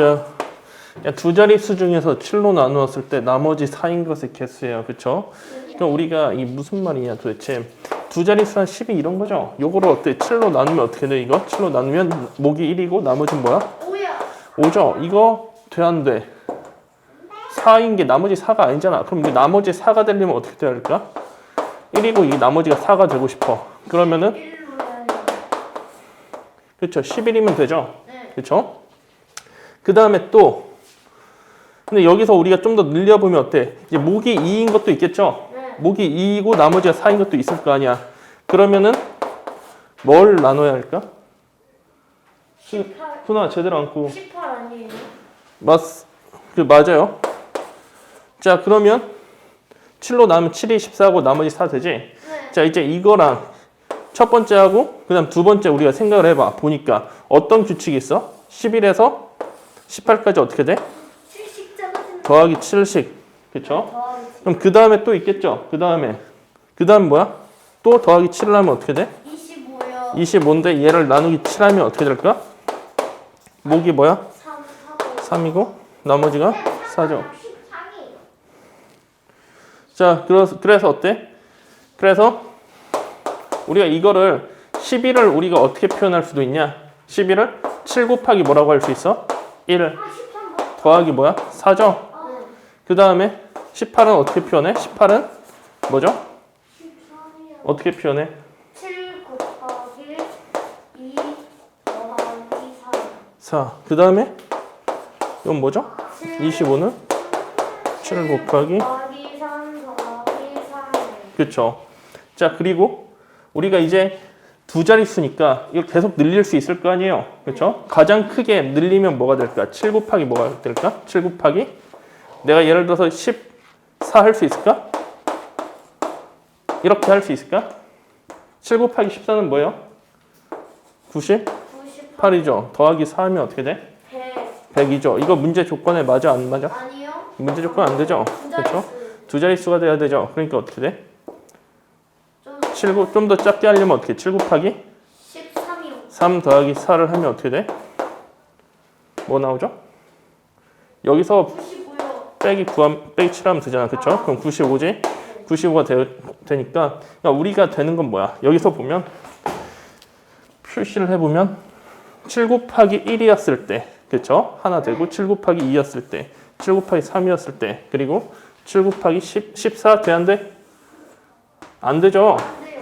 자, 그냥 두 자릿수 중에서 7로 나누었을 때 나머지 4인 것의 개수예요. 그쵸? 그럼 우리가 이 무슨 말이냐 도대체 두 자릿수 한 10이 이런 거죠? 요거를 어때? 7로 나누면 어떻게 돼 이거? 7로 나누면 목이 1이고 나머지는 뭐야? 오야. 5죠? 이거 돼 안 돼? 4인 게 나머지 4가 아니잖아. 그럼 이게 나머지 4가 되려면 어떻게 돼야 할까? 1이고 이 나머지가 4가 되고 싶어. 그러면은 1로 해야 그렇죠. 11이면 되죠. 네. 그렇죠? 그 다음에 또 근데 여기서 우리가 좀 더 늘려보면 어때? 이제 목이 2인 것도 있겠죠? 네. 목이 2이고 나머지가 4인 것도 있을 거 아니야. 그러면은 뭘 나눠야 할까? 18. 훈아 제대로 앉고 18 아니에요? 맞, 그 맞아요. 자 그러면 7로 나누면 7이 14고 나머지 4 되지? 네. 자 이제 이거랑 첫 번째하고 그 다음 두 번째 우리가 생각을 해봐 보니까 어떤 규칙이 있어? 11에서 18까지 어떻게 돼? 70 더하기 7씩 그쵸? 더하기 그럼 그 다음에 또 있겠죠? 그 다음에 그 다음 뭐야? 또 더하기 7을 하면 어떻게 돼? 25요. 25인데 얘를 나누기 7 하면 어떻게 될까? 목이 뭐야? 3 하고 3이고 나머지가 4죠 13이. 자 그래서, 그래서 어때? 그래서 우리가 이거를 11을 우리가 어떻게 표현할 수도 있냐? 11을 7 곱하기 뭐라고 할 수 있어? 1 아, 13 뭐? 더하기 뭐야? 4죠? 네. 그 다음에 18은 어떻게 표현해? 18은 뭐죠? 13이요. 어떻게 표현해? 7 곱하기 2 더하기 3. 4. 그 다음에 이건 뭐죠? 7 25는 7 곱하기 더하기 3 더하기 3. 그쵸. 자 그리고 우리가 이제 두 자릿수니까 이거 계속 늘릴 수 있을 거 아니에요. 그쵸? 가장 크게 늘리면 뭐가 될까? 7 곱하기 뭐가 될까? 7 곱하기 내가 예를 들어서 14 할 수 있을까? 이렇게 할 수 있을까? 7 곱하기 14는 뭐예요? 98이죠. 98. 더하기 4 하면 어떻게 돼? 100. 100이죠. 이거 문제 조건에 맞아 안 맞아? 아니요. 문제 조건 안 되죠. 그렇죠? 두 자릿수가 돼야 되죠. 그러니까 어떻게 돼? 좀7 좀더 작게 하려면 어떻게? 7 곱하기 13이요. 3 더하기 4를 하면 어떻게 돼? 뭐 나오죠? 여기서 95요. 빼기 9 빼기 7 하면 되잖아. 그쵸? 그럼 95지? 95가 되, 되니까 그러니까 우리가 되는 건 뭐야? 여기서 보면 표시를 해보면 7 곱하기 1이었을 때 그쵸? 하나 되고 7 곱하기 2였을 때 7 곱하기 3이었을 때 그리고 7 곱하기 10, 14 돼야 안 돼? 안 되죠?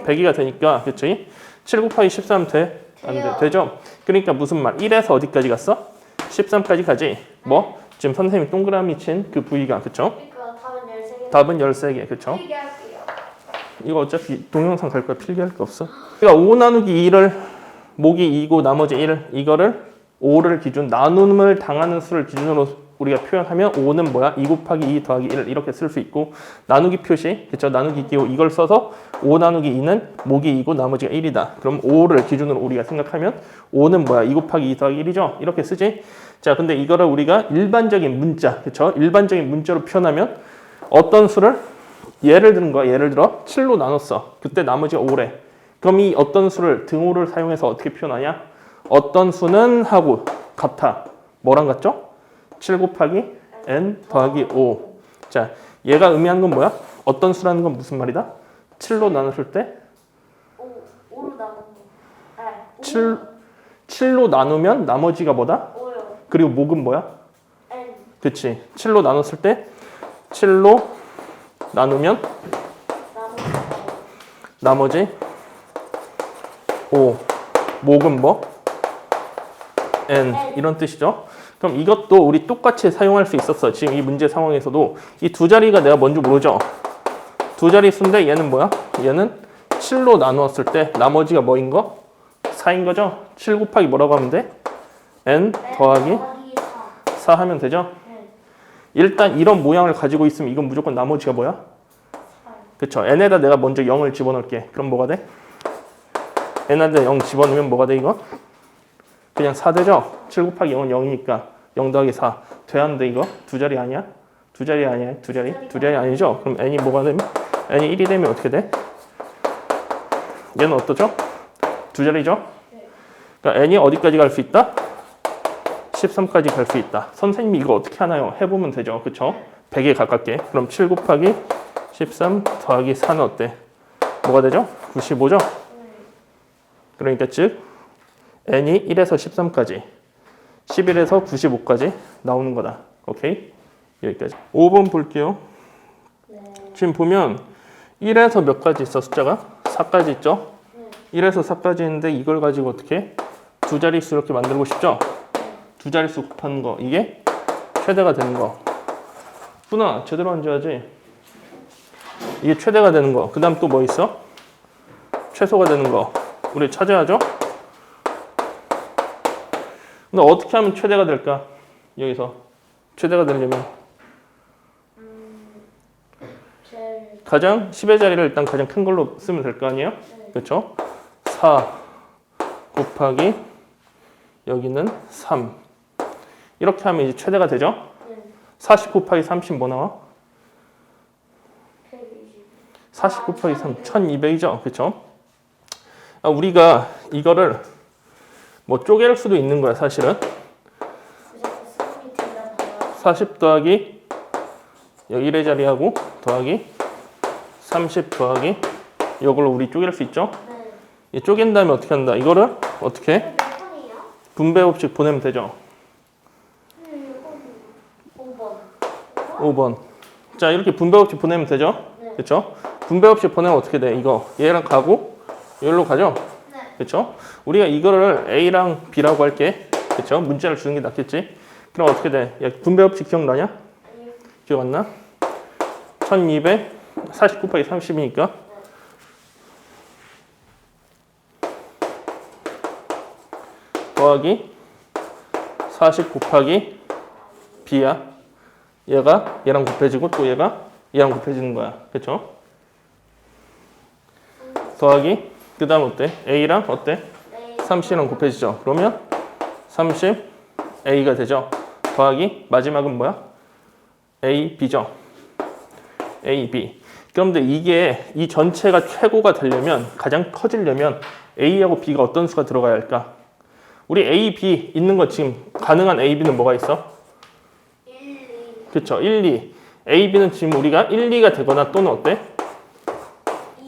안 돼요. 100이가 되니까 그치? 7 곱하기 13 돼? 안 돼. 되죠? 그러니까 무슨 말? 1에서 어디까지 갔어? 13까지 가지. 뭐? 지금 선생님이 동그라미 친 그 부위가 그쵸? 그러니까 답은 13개. 답은 13개 그쵸? 필기할게요. 이거 어차피 동영상 갈 거야 필기할 거 없어. 그러니까 5 나누기 2를 목이 2고 나머지 1 이거를 5를 기준 나눔을 당하는 수를 기준으로 우리가 표현하면 5는 뭐야? 2 곱하기 2 더하기 1 이렇게 쓸 수 있고 나누기 표시 그쵸? 나누기 기호 이걸 써서 5 나누기 2는 목이 2고 나머지가 1이다. 그럼 5를 기준으로 우리가 생각하면 5는 뭐야? 2 곱하기 2 더하기 1이죠? 이렇게 쓰지? 자 근데 이거를 우리가 일반적인 문자 그쵸? 일반적인 문자로 표현하면 어떤 수를 예를 드는 거야. 예를 들어 7로 나눴어. 그때 나머지가 5래. 그럼 이 어떤 수를 등호를 사용해서 어떻게 표현하냐? 어떤 수는 하고 같아. 뭐랑 같죠? 7 곱하기 n 더하기 5. 자, 얘가 의미하는 건 뭐야? 어떤 수라는 건 무슨 말이다? 7로 나눴을 때 5. 5로 나눈 거. 네. 7, 7로 나누면 나머지가 뭐다? 5요. 그리고 목은 뭐야? N. 그치. 7로 나눴을 때 7로 나누면. 나머지 5 목은 뭐? n 이런 뜻이죠. 그럼 이것도 우리 똑같이 사용할 수 있었어. 지금 이 문제 상황에서도 이 두 자리가 내가 뭔지 모르죠. 두 자리 수인데 얘는 뭐야? 얘는 7로 나누었을 때 나머지가 뭐인 거? 4인 거죠. 7 곱하기 뭐라고 하면 돼? n 더하기 더하기 4. 4 하면 되죠. 네. 일단 이런 모양을 가지고 있으면 이건 무조건 나머지가 뭐야? 8. 그쵸. n에다 내가 먼저 0을 집어넣을게. 그럼 뭐가 돼? n한테 0 집어넣으면 뭐가 돼, 이거? 그냥 4 되죠? 7 곱하기 0은 0이니까 0 더하기 4. 돼야하는데 이거? 두 자리 아니야? 두 자리 아니야? 두 자리? 두 자리 아니죠? 그럼 n이 뭐가 되면? n이 1이 되면 어떻게 돼? 얘는 어떠죠? 두 자리죠? 그러니까 n이 어디까지 갈 수 있다? 13까지 갈 수 있다. 선생님이 이거 어떻게 하나요? 해보면 되죠. 그쵸? 100에 가깝게. 그럼 7 곱하기 13 더하기 4는 어때? 뭐가 되죠? 95죠? 그러니까 즉 n이 1에서 13까지 11에서 95까지 나오는 거다. 오케이? 여기까지. 5번 볼게요. 네. 지금 보면 1에서 몇 가지 있어 숫자가? 4까지 있죠? 1에서 4까지 있는데 이걸 가지고 어떻게 두 자릿수 이렇게 만들고 싶죠? 두 자릿수 곱하는 거 이게 최대가 되는 거 훈아 제대로 앉아야지 이게 최대가 되는 거 그 다음 또 뭐 있어? 최소가 되는 거 우리 찾아야죠? 근데 어떻게 하면 최대가 될까? 여기서 최대가 되려면 제일 가장 10의 자리를 일단 가장 큰 걸로 쓰면 될 거 아니에요? 그렇죠? 4 곱하기 여기는 3 이렇게 하면 이제 최대가 되죠? 네. 40 곱하기 30 뭐 나와? 120. 40 곱하기 3 1200이죠? 그렇죠? 아, 우리가 이거를 뭐 쪼갤 수도 있는 거야 사실은 그래서 수능이 되면 봐요. 40 더하기 여기 1의 자리하고 더하기 30 더하기 이걸로 우리 쪼갤 수 있죠? 네. 이 쪼갠 다음에 어떻게 한다? 이거를 어떻게 이거 몇 번이에요? 분배 법칙 보내면 되죠? 음, 이거 5번. 5번. 자, 이렇게 분배 법칙 보내면 되죠? 네. 그렇죠? 분배 법칙 보내면 어떻게 돼? 이거 얘랑 가고 여기로 가죠? 네. 그렇죠? 우리가 이거를 A랑 B라고 할게. 그렇죠? 문자를 주는 게 낫겠지? 그럼 어떻게 돼? 야, 분배 법칙 기억나냐? 기억 안 나? 1200 40 곱하기 30이니까 더하기 40 곱하기 B야. 얘가 얘랑 곱해지고 또 얘가 얘랑 곱해지는 거야. 그렇죠? 더하기 그 다음 어때? A랑 어때? 네. 30이랑 곱해지죠. 그러면 30 A가 되죠. 더하기 마지막은 뭐야? A, B죠. A, B. 그런데 이게 이 전체가 최고가 되려면 가장 커지려면 A하고 B가 어떤 수가 들어가야 할까? 우리 A, B 있는 거 지금 가능한 A, B는 뭐가 있어? 1, 2, 그렇죠. 1, 2. A, B는 지금 우리가 1, 2가 되거나 또는 어때?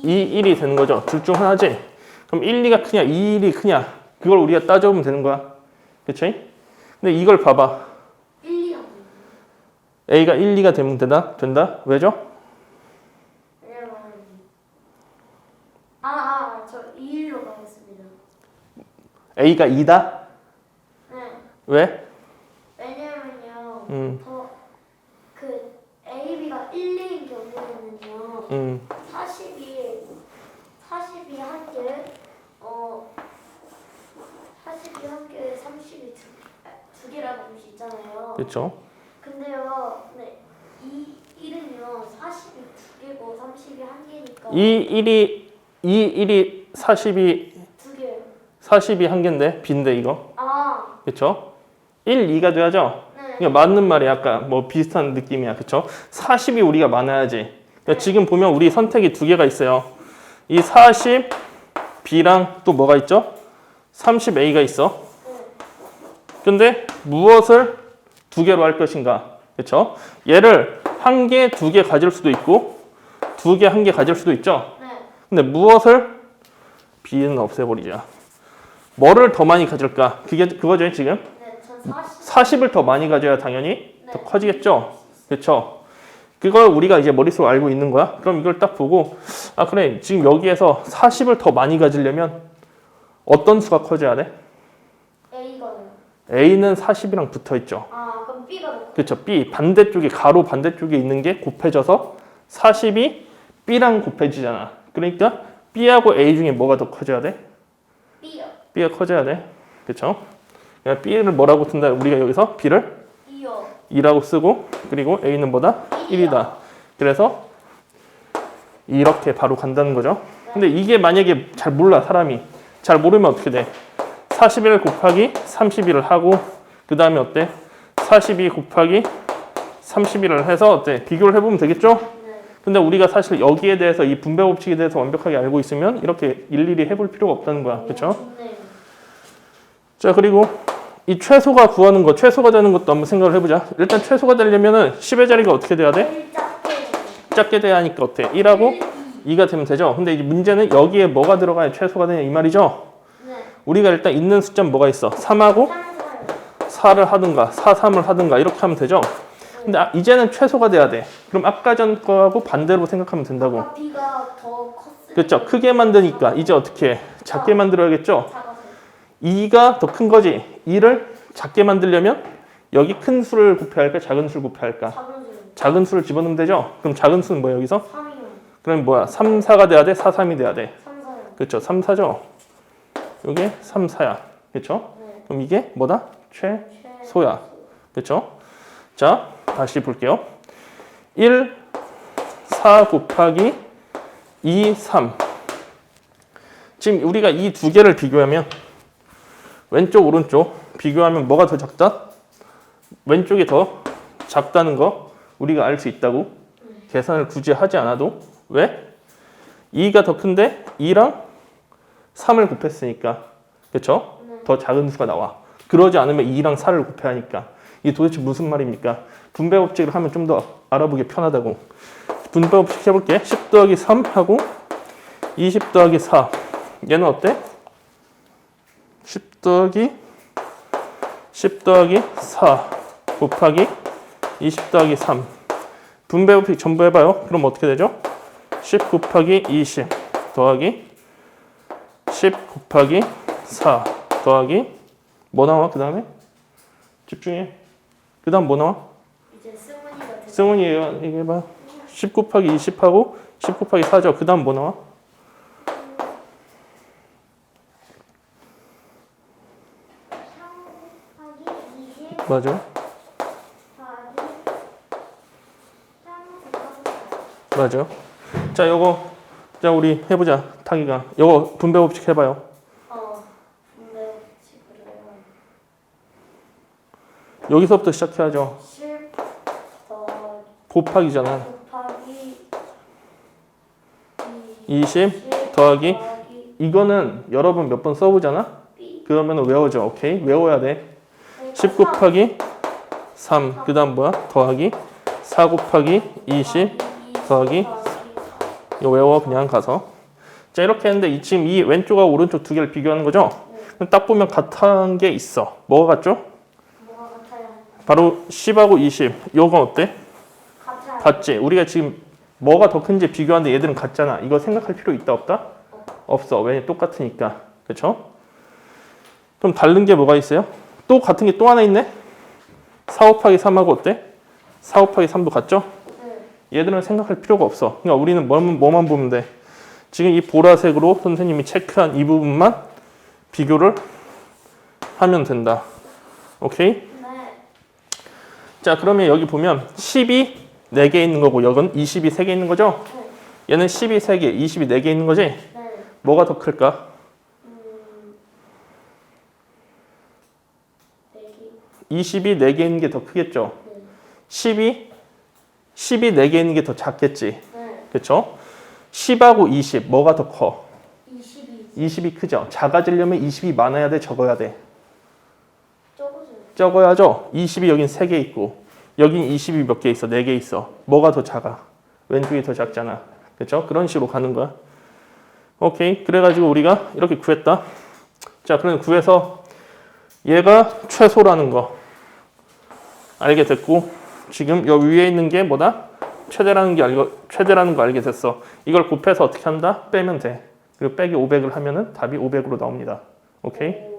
2, 1이 되는 거죠. 둘 중 하나지. 그럼 1, 2가 크냐, 2, 1이 크냐? 그걸 우리가 따져보면 되는 거야. 그치? 근데 이걸 봐봐. 1, 2 하고. A가 1, 2가 되면 된다? 된다? 왜죠? 아, 아, 저 2일로 가겠습니다. A가 2다? 네. 왜? 왜냐면요. 음, 더그 AB가 1, 2인 경우에는요. 음, 40이 40이 한 개, 어 40이 한 개에 30이 두, 아, 두 개라고 볼 수 있잖아요. 그렇죠. 근데요, 네, 이 1은요 40이 두 개고 30이 한 개니까 2, 1이, 2, 1이 40이, 두 개예요. 40이 한 개인데, B인데 이거. 아, 그렇죠? 1, 2가 돼야죠? 네. 그러니까 맞는 말이 약간 뭐 비슷한 느낌이야. 그쵸? 40이 우리가 많아야지. 그러니까 지금 보면 우리 선택이 두 개가 있어요. 이 40, B랑 또 뭐가 있죠? 30A가 있어. 근데 무엇을 두 개로 할 것인가? 그쵸? 얘를 한 개, 두 개 가질 수도 있고, 두 개, 한 개 가질 수도 있죠? 네. 근데 무엇을 B는 없애버리자. 뭐를 더 많이 가질까? 그게 그거죠, 지금? 네, 전 40. 40을 더 많이 가져야 당연히 더 네. 커지겠죠. 그렇죠. 그걸 우리가 이제 머릿속으로 알고 있는 거야. 그럼 이걸 딱 보고 아 그래 지금 여기에서 40을 더 많이 가지려면 어떤 수가 커져야 돼? A거든요. A는 40이랑 붙어 있죠. 아, B가 그렇죠. B 반대쪽에 가로 반대쪽에 있는 게 곱해져서 40이 B랑 곱해지잖아. 그러니까 B하고 A 중에 뭐가 더 커져야 돼? B요. B가 커져야 돼. 그렇죠? 그러니까 B를 뭐라고 쓴다? 우리가 여기서 B를 2요. 2라고 쓰고 그리고 A는 뭐다? 1이다. 그래서 이렇게 바로 간다는 거죠. 근데 이게 만약에 잘 몰라 사람이 잘 모르면 어떻게 돼? 41 곱하기 31을 하고 그 다음에 어때? 42 곱하기 31을 해서 어때? 비교를 해보면 되겠죠? 네. 근데 우리가 사실 여기에 대해서 이 분배 법칙에 대해서 완벽하게 알고 있으면 이렇게 일일이 해볼 필요가 없다는 거야. 그렇죠? 자 그리고 이 최소가 구하는 거, 최소가 되는 것도 한번 생각을 해보자. 일단 최소가 되려면은 10의 자리가 어떻게 돼야 돼? 1 작게 돼야 하니까 어때? 1하고 2가 되면 되죠. 근데 이제 문제는 여기에 뭐가 들어가야 최소가 되냐 이 말이죠. 네. 우리가 일단 있는 숫자는 뭐가 있어? 3하고 3 4를 하든가 4, 3을 하든가 이렇게 하면 되죠. 근데 아, 이제는 최소가 돼야 돼. 그럼 아까 전 거하고 반대로 생각하면 된다고. B가 더 그렇죠. 크게 만드니까 이제 어떻게 해? 작게 만들어야겠죠. 작아서 2가 더 큰 거지. 2를 작게 만들려면 여기 큰 수를 곱해야 할까? 작은 수를 곱해야 할까? 작은 수를 집어넣으면 되죠. 그럼 작은 수는 뭐야 여기서? 3이요 그럼 뭐야? 3, 4가 돼야 돼? 4, 3이 돼야 돼. 3 4요 그렇죠. 3, 4죠. 이게 3, 4야. 그렇죠? 네. 그럼 이게 뭐다? 최 최소야. 그렇죠? 자, 다시 볼게요. 1, 4 곱하기 2, 3. 지금 우리가 이 두 개를 비교하면 왼쪽 오른쪽 비교하면 뭐가 더 작다? 왼쪽이 더 작다는 거 우리가 알 수 있다고 계산을 굳이 하지 않아도 왜? 2가 더 큰데 2랑 3을 곱했으니까 그렇죠? 더 작은 수가 나와. 그러지 않으면 2랑 4를 곱해야 하니까 이게 도대체 무슨 말입니까? 분배 법칙을 하면 좀 더 알아보기 편하다고. 분배 법칙 해볼게. 10 더하기 3 하고 20 더하기 4. 얘는 어때? 10 더하기 10 더하기 4 곱하기 20 더하기 3. 분배 법칙 전부 해봐요. 그럼 어떻게 되죠? 10 곱하기 20 더하기 10 곱하기 4 더하기 뭐 나와 그 다음에? 집중해. 그 다음 뭐 나와? 이제 승훈이가 됐 승훈이 얘- 얘기해봐. 10 곱하기 20하고 10 곱하기 4죠. 그 다음 뭐 나와? 3 곱하기 20 맞아. 더하기 3 곱하기 맞아. 자 요거 자 우리 해보자 타기가. 요거 분배 법칙 해봐요 어 근데 지금 여기서부터 시작해야죠. 10 더하기 곱하기잖아. 곱하기 20 더하기 이거는 여러 번몇번 써보잖아? 그러면 외워져 오케이? 외워야 돼. 10 곱하기 3 그 다음 뭐야? 더하기 4 곱하기 20 더하기 이거 외워. 그냥 가서. 자 이렇게 했는데 이 지금 이 왼쪽하고 오른쪽 두 개를 비교하는 거죠? 그럼 딱 보면 같은 게 있어. 뭐가 같죠? 바로 10하고 20 요건 어때. 같지 우리가 지금 뭐가 더 큰지 비교하는데 얘들은 같잖아 이거 생각할 필요 있다 없다 없어 왜냐 똑같으니까 그렇죠 그럼 다른 게 뭐가 있어요 또 같은 게 또 하나 있네 4 곱하기 3하고 어때 4 곱하기 3도 같죠 네. 얘들은 생각할 필요가 없어. 그러니까 우리는 뭐만, 뭐만 보면 돼. 지금 이 보라색으로 선생님이 체크한 이 부분만 비교를 하면 된다. 오케이? 네. 자, 그러면 여기 보면 10이 4개 있는 거고, 여긴 20이 3개 있는 거죠? 얘는 10이 3개, 20이 4개 있는 거지? 네. 뭐가 더 클까? 음. 내기. 20이 4개 있는 게 더 크겠죠? 네. 10이 10이 4개 있는 게 더 작겠지? 네. 그렇죠? 10하고 20 뭐가 더 커? 22. 20이 크죠? 작아지려면 20이 많아야 돼, 적어야 돼? 적어야죠. 20이 여긴 3개 있고 여긴 20이 몇 개 있어? 4개 있어. 뭐가 더 작아? 왼쪽이 더 작잖아. 그렇죠? 그런 식으로 가는 거야. 오케이. 그래가지고 우리가 이렇게 구했다. 자, 그럼 구해서 얘가 최소라는 거 알게 됐고 지금 여 위에 있는 게 뭐다? 최대라는 게 알고 최대라는 거 알게 됐어. 이걸 곱해서 어떻게 한다? 빼면 돼. 그리고 빼기 500을 하면은 답이 500으로 나옵니다. 오케이?